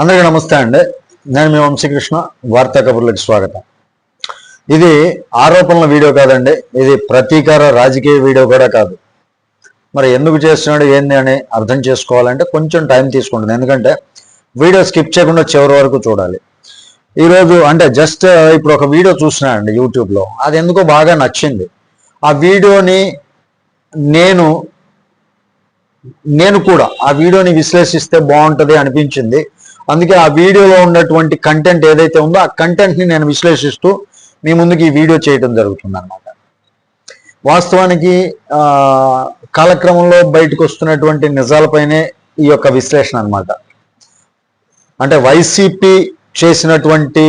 అందరికీ నమస్తే అండి. నేను మీ వంశీకృష్ణ వార్తా కబుర్లకు స్వాగతం. ఇది ఆరోపణల వీడియో కాదండి. ఇది ప్రతీకార రాజకీయ వీడియో కూడా కాదు. మరి ఎందుకు చేస్తున్నాడు ఏంది అని అర్థం చేసుకోవాలంటే కొంచెం టైం తీసుకుంటుంది. ఎందుకంటే వీడియో స్కిప్ చేయకుండా చివరి వరకు చూడాలి. ఈరోజు అంటే జస్ట్ ఇప్పుడు ఒక వీడియో చూసినానండి యూట్యూబ్లో. అది ఎందుకో బాగా నచ్చింది. ఆ వీడియోని నేను నేను కూడా ఆ వీడియోని విశ్లేషిస్తే బాగుంటుంది అనిపించింది. అందుకే ఆ వీడియోలో ఉన్నటువంటి కంటెంట్ ఏదైతే ఉందో ఆ కంటెంట్ని నేను విశ్లేషిస్తూ మీ ముందుకు ఈ వీడియో చేయడం జరుగుతుంది అనమాట వాస్తవానికి కాలక్రమంలో బయటకు వస్తున్నటువంటి నిజాలపైనే ఈ యొక్క విశ్లేషణ అనమాట అంటే వైసీపీ చేసినటువంటి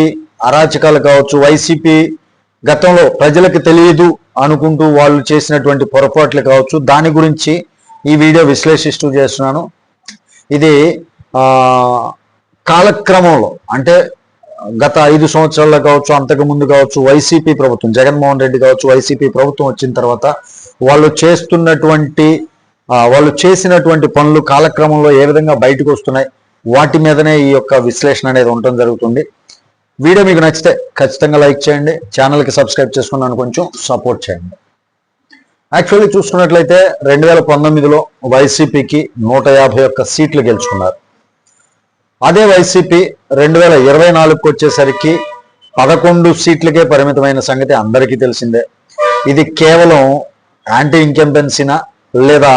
అరాచకాలు కావచ్చు వైసీపీ గతంలో ప్రజలకు తెలియదు అనుకుంటూ వాళ్ళు చేసినటువంటి పొరపాట్లు కావచ్చు దాని గురించి ఈ వీడియో విశ్లేషిస్తూ చేస్తున్నాను. ఇది కాలక్రమంలో అంటే గత ఐదు సంవత్సరాల్లో కావచ్చు అంతకు ముందు కావచ్చు వైసీపీ ప్రభుత్వం జగన్మోహన్ రెడ్డి కావచ్చు వైసీపీ ప్రభుత్వం వచ్చిన తర్వాత వాళ్ళు చేస్తున్నటువంటి వాళ్ళు చేసినటువంటి పనులు కాలక్రమంలో ఏ విధంగా బయటకు వస్తున్నాయి వాటి మీదనే ఈ యొక్క విశ్లేషణ అనేది ఉండటం జరుగుతుంది. వీడియో మీకు నచ్చితే ఖచ్చితంగా లైక్ చేయండి ఛానల్కి సబ్స్క్రైబ్ చేసుకున్నాను కొంచెం సపోర్ట్ చేయండి. యాక్చువల్లీ చూసుకున్నట్లయితే రెండు వేల పంతొమ్మిదిలో వైసీపీకి నూట యాభై ఒక్క సీట్లు గెలుచుకున్నారు. అదే వైసీపీ రెండు వేల ఇరవై నాలుగుకి వచ్చేసరికి పదకొండు సీట్లకే పరిమితమైన సంగతి అందరికీ తెలిసిందే. ఇది కేవలం యాంటీ ఇంకెంపెన్సీనా లేదా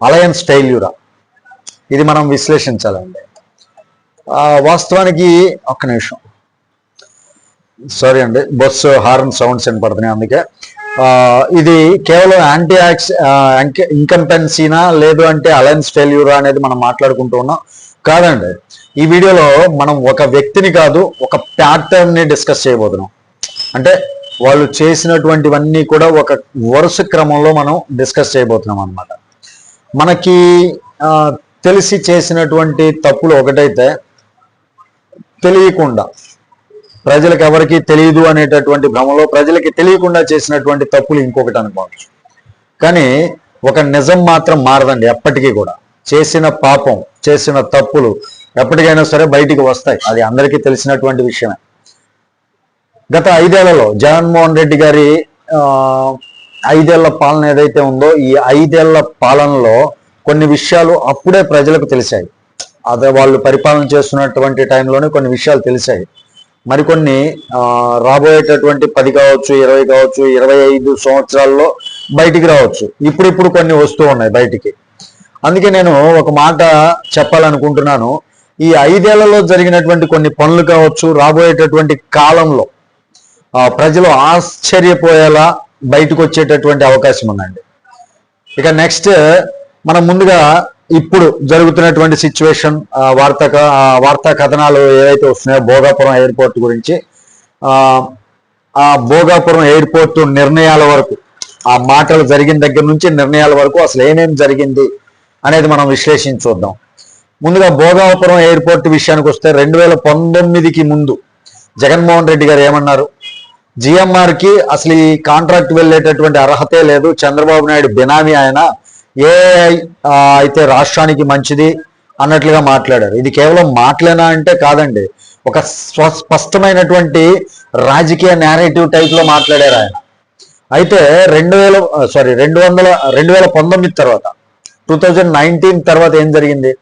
అలయన్స్ ఫెయిల్యూరా ఇది మనం విశ్లేషించాలండి. వాస్తవానికి ఒక్క నిమిషం. సారీ అండి బస్సు హార్న్ సౌండ్స్ వినపడుతున్నాయి అందుకే. ఇది కేవలం యాంటీ యాక్స్ ఇంకంపెన్సీనా లేదు అంటే అలయన్స్ ఫెయిల్యూరా అనేది మనం మాట్లాడుకుంటూ ఉన్నాం. కాదండి ఈ వీడియోలో మనం ఒక వ్యక్తిని కాదు ఒక ప్యాటర్న్ని డిస్కస్ చేయబోతున్నాం. అంటే వాళ్ళు చేసినటువంటివన్నీ కూడా ఒక వరుస క్రమంలో మనం డిస్కస్ చేయబోతున్నాం అన్నమాట. మనకి తెలిసి చేసినటువంటి తప్పులు ఒకటైతే తెలియకుండా ప్రజలకు ఎవరికి తెలియదు అనేటటువంటి భ్రమలో ప్రజలకి తెలియకుండా చేసినటువంటి తప్పులు ఇంకొకటి అనుకోవచ్చు. కానీ ఒక నిజం మాత్రం మారదండి ఎప్పటికీ కూడా. చేసిన పాపం చేసిన తప్పులు ఎప్పటికైనా సరే బయటికి వస్తాయి. అది అందరికీ తెలిసినటువంటి విషయమే. గత ఐదేళ్ళలో జగన్మోహన్ రెడ్డి గారి ఐదేళ్ళ పాలన ఏదైతే ఉందో ఈ ఐదేళ్ళ పాలనలో కొన్ని విషయాలు అప్పుడే ప్రజలకు తెలిసాయి. అదే వాళ్ళు పరిపాలన చేస్తున్నటువంటి టైంలోనే కొన్ని విషయాలు తెలిసాయి. మరికొన్ని రాబోయేటటువంటి పది కావచ్చు ఇరవై కావచ్చు ఇరవై ఐదు సంవత్సరాల్లో బయటికి రావచ్చు. ఇప్పుడిప్పుడు కొన్ని వస్తూ ఉన్నాయి బయటికి. అందుకే నేను ఒక మాట చెప్పాలనుకుంటున్నాను. ఈ ఐదేళ్ళలో జరిగినటువంటి కొన్ని పనులు కావచ్చు రాబోయేటటువంటి కాలంలో ఆ, ప్రజలు ఆశ్చర్యపోయేలా బయటకు వచ్చేటటువంటి అవకాశం ఉందండి. ఇక నెక్స్ట్ మనం ముందుగా ఇప్పుడు జరుగుతున్నటువంటి సిచ్యువేషన్ వార్తా వార్తా కథనాలు ఏవైతే వస్తున్నాయో భోగాపురం ఎయిర్పోర్ట్ గురించి ఆ, భోగాపురం ఎయిర్పోర్ట్ నిర్ణయాల వరకు ఆ మాటలు జరిగిన దగ్గర నుంచి నిర్ణయాల వరకు అసలు ఏమేం జరిగింది అనేది మనం విశ్లేషించి చూద్దాం. ముందుగా భోగాపురం ఎయిర్పోర్ట్ విషయానికి వస్తే రెండు వేల పంతొమ్మిదికి ముందు జగన్మోహన్ రెడ్డి గారు ఏమన్నారు? జిఎంఆర్కి అసలు ఈ కాంట్రాక్ట్ వెళ్ళేటటువంటి అర్హతే లేదు. చంద్రబాబు నాయుడు బినామీ ఆయన. ఏ అయితే రాష్ట్రానికి మంచిది అన్నట్లుగా మాట్లాడారు. ఇది కేవలం మాటలేనా అంటే కాదండి. ఒక స్పష్టమైనటువంటి రాజకీయ నేరేటివ్ టైప్లో మాట్లాడారు ఆయన. అయితే రెండు వేల సారీ రెండు వందల రెండు వేల పంతొమ్మిది తర్వాత టూ థౌజండ్ నైన్టీన్ తర్వాత ఏం జరిగింది?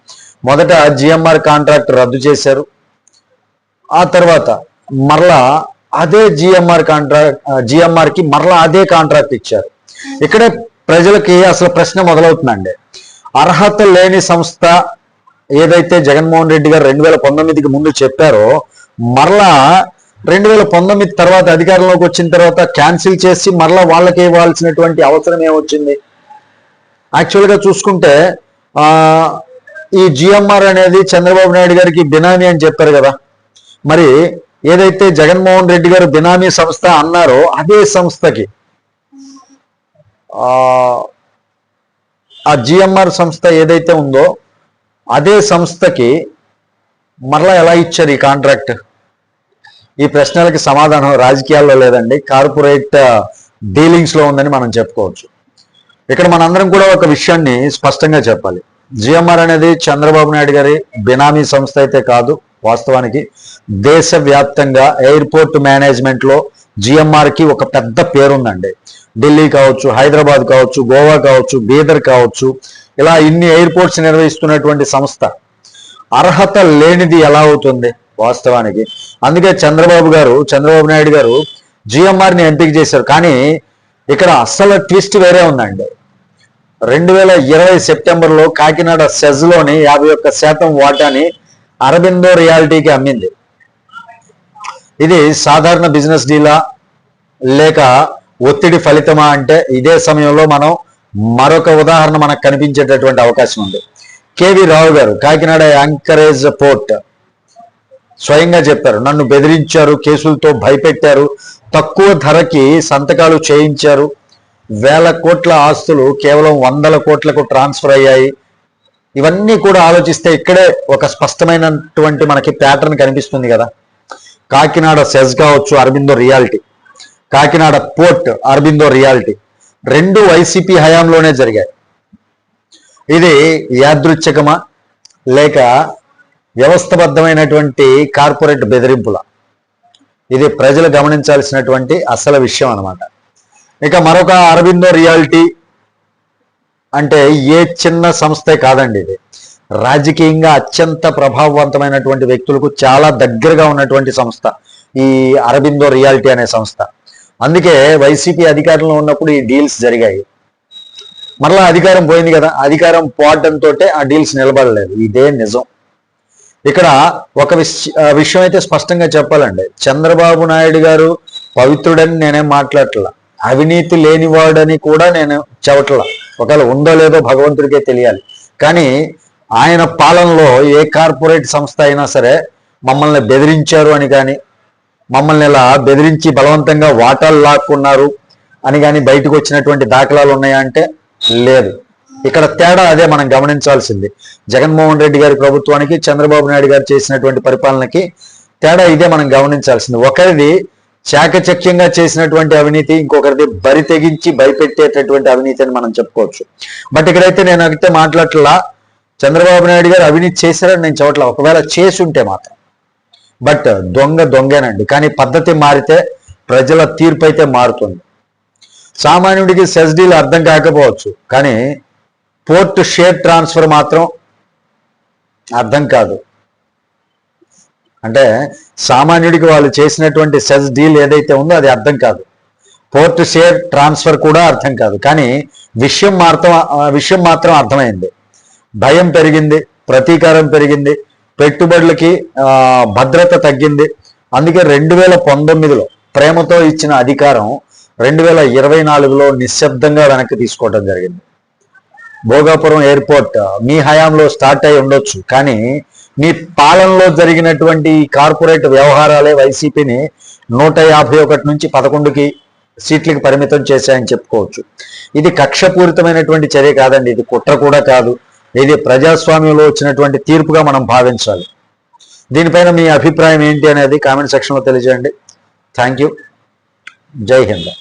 మొదట జిఎంఆర్ కాంట్రాక్ట్ రద్దు చేశారు. ఆ తర్వాత మరలా అదే జిఎంఆర్ కాంట్రాక్ట్ జిఎంఆర్కి మరలా అదే కాంట్రాక్ట్ ఇచ్చారు. ఇక్కడే ప్రజలకి అసలు ప్రశ్న మొదలవుతుందండి. అర్హత లేని సంస్థ ఏదైతే జగన్మోహన్ రెడ్డి గారు రెండు వేల పంతొమ్మిదికి ముందు చెప్పారో మరలా రెండు వేల పంతొమ్మిది తర్వాత అధికారంలోకి వచ్చిన తర్వాత క్యాన్సిల్ చేసి మరలా వాళ్ళకి ఇవ్వాల్సినటువంటి అవసరం ఏమొచ్చింది? యాక్చువల్గా చూసుకుంటే ఈ జిఎంఆర్ అనేది చంద్రబాబు నాయుడు గారికి బినామీ అని చెప్పారు కదా. మరి ఏదైతే జగన్మోహన్ రెడ్డి గారు బినామీ సంస్థ అన్నారో అదే సంస్థకి ఆ జిఎంఆర్ సంస్థ ఏదైతే ఉందో అదే సంస్థకి మరలా ఎలా ఇచ్చారు ఈ కాంట్రాక్ట్? ఈ ప్రశ్నలకి సమాధానం రాజకీయాల్లో లేదండి కార్పొరేట్ డీలింగ్స్లో ఉందని మనం చెప్పుకోవచ్చు. ఇక్కడ మనందరం కూడా ఒక విషయాన్ని స్పష్టంగా చెప్పాలి. జిఎంఆర్ అనేది చంద్రబాబు నాయుడు గారి బినామీ సంస్థ అయితే కాదు వాస్తవానికి దేశవ్యాప్తంగా ఎయిర్పోర్ట్ మేనేజ్మెంట్లో జిఎంఆర్కి ఒక పెద్ద పేరుందండి. ఢిల్లీ కావచ్చు హైదరాబాద్ కావచ్చు గోవా కావచ్చు బీదర్ కావచ్చు ఇలా ఇన్ని ఎయిర్పోర్ట్స్ నిర్వహిస్తున్నటువంటి సంస్థ. అర్హత లేనిది ఎలా అవుతుంది? వాస్తవానికి అందుకే చంద్రబాబు గారు చంద్రబాబు నాయుడు గారు జిఎంఆర్ని ఎంపిక చేశారు. కానీ ఇక్కడ అస్సలు ట్విస్ట్ వేరే ఉందండి. రెండు వేల ఇరవై సెప్టెంబర్లో కాకినాడ సెజ్లోని యాభై ఒక్క శాతం వాటాని అరబిందో రియాలిటీకి అమ్మింది. ఇది సాధారణ బిజినెస్ డీలా లేక ఒత్తిడి ఫలితమా అంటే ఇదే సమయంలో మనం మరొక ఉదాహరణ మనకు కనిపించేటటువంటి అవకాశం ఉంది. కేవి రావు గారు కాకినాడ యాంకరేజ్ పోర్ట్ స్వయంగా చెప్పారు నన్ను బెదిరించారు కేసులతో భయపెట్టారు తక్కువ ధరకి సంతకాలు చేయించారు వేల కోట్ల ఆస్తులు కేవలం వందల కోట్లకు ట్రాన్స్ఫర్ అయ్యాయి. ఇవన్నీ కూడా ఆలోచిస్తే ఇక్కడే ఒక స్పష్టమైనటువంటి మనకి ప్యాటర్న్ కనిపిస్తుంది కదా. కాకినాడ సెజ్ కావచ్చు Aurobindo realty. Kakinada port Aurobindo realty. రెండు వైసీపీ హయాంలోనే జరిగాయి. ఇది యాదృచ్ఛికమా? లేక వ్యవస్థబద్ధమైనటువంటి కార్పొరేట్ బెదిరింపుల? ఇది ప్రజలు గమనించాల్సినటువంటి అసలు విషయం అనమాట ఇక మరొక అరబిందో రియాలిటీ అంటే ఏ చిన్న సంస్థే కాదండి ఇది. రాజకీయంగా అత్యంత ప్రభావవంతమైనటువంటి వ్యక్తులకు చాలా దగ్గరగా ఉన్నటువంటి సంస్థ ఈ అరబిందో రియాలిటీ అనే సంస్థ. అందుకే వైసీపీ అధికారంలో ఉన్నప్పుడు ఈ డీల్స్ జరిగాయి. మరలా అధికారం పోయింది కదా అధికారం పోవడంతో ఆ డీల్స్ నిలబడలేదు. ఇదే నిజం. ఇక్కడ ఒక విషయం అయితే స్పష్టంగా చెప్పాలండి. చంద్రబాబు నాయుడు గారు పవిత్రుడని నేనేం మాట్లాడట్లా. అవినీతి లేనివాడని కూడా నేను చెప్పట్లా ఒకవేళ ఉందో లేదో భగవంతుడికే తెలియాలి. కానీ ఆయన పాలనలో ఏ కార్పొరేట్ సంస్థ అయినా సరే మమ్మల్ని బెదిరించారు అని కానీ మమ్మల్ని ఇలా బెదిరించి బలవంతంగా వాటాలు లాక్కున్నారు అని కానీ బయటకు వచ్చినటువంటి దాఖలాలు ఉన్నాయా అంటే లేదు. ఇక్కడ తేడా అదే మనం గమనించాల్సింది. జగన్మోహన్ రెడ్డి గారి ప్రభుత్వానికి చంద్రబాబు నాయుడు గారు చేసినటువంటి పరిపాలనకి తేడా ఇదే మనం గమనించాల్సింది. ఒకరిది చాకచక్యంగా చేసినటువంటి అవినీతి ఇంకొకరిది బరి తెగించి భయపెట్టేటటువంటి అవినీతి అని మనం చెప్పుకోవచ్చు. బట్ ఇక్కడైతే నేను అయితే మాట్లాడట్లా చంద్రబాబు నాయుడు గారు అవినీతి చేశారని నేను చెప్పట్లా. ఒకవేళ చేసి ఉంటే మాత్రం. బట్ దొంగ దొంగేనండి. కానీ పద్ధతి మారితే ప్రజల తీర్పు అయితే మారుతుంది. సామాన్యుడికి సెస్డీలు అర్థం కాకపోవచ్చు. కానీ పోర్ట్ షేర్ ట్రాన్స్ఫర్ మాత్రం అర్థం కాదు. అంటే సామాన్యుడికి వాళ్ళు చేసినటువంటి సెస్ డీల్ ఏదైతే ఉందో అది అర్థం కాదు. పోర్ట్ షేర్ ట్రాన్స్ఫర్ కూడా అర్థం కాదు. కానీ విషయం మాత్రం విషయం మాత్రం అర్థమైంది. భయం పెరిగింది ప్రతీకారం పెరిగింది పెట్టుబడులకి భద్రత తగ్గింది. అందుకే రెండు వేల పంతొమ్మిదిలో ప్రేమతో ఇచ్చిన అధికారం రెండు వేల ఇరవై నాలుగులో నిశ్శబ్దంగా వెనక్కి తీసుకోవడం జరిగింది. భోగాపురం ఎయిర్పోర్ట్ మీ హయాంలో స్టార్ట్ అయి ఉండొచ్చు. కానీ మీ పాలనలో జరిగినటువంటి కార్పొరేట్ వ్యవహారాలే వైసీపీని నూట యాభై ఒకటి నుంచి పదకొండుకి సీట్లకి పరిమితం చేశాయని చెప్పుకోవచ్చు. ఇది కక్షపూరితమైనటువంటి చర్య కాదండి ఇది కుట్ర కూడా కాదు. ఇది ప్రజాస్వామ్యంలో వచ్చినటువంటి తీర్పుగా మనం భావించాలి. దీనిపైన మీ అభిప్రాయం ఏంటి అనేది కామెంట్ సెక్షన్లో తెలియజేయండి. Thank you. జై హింద్.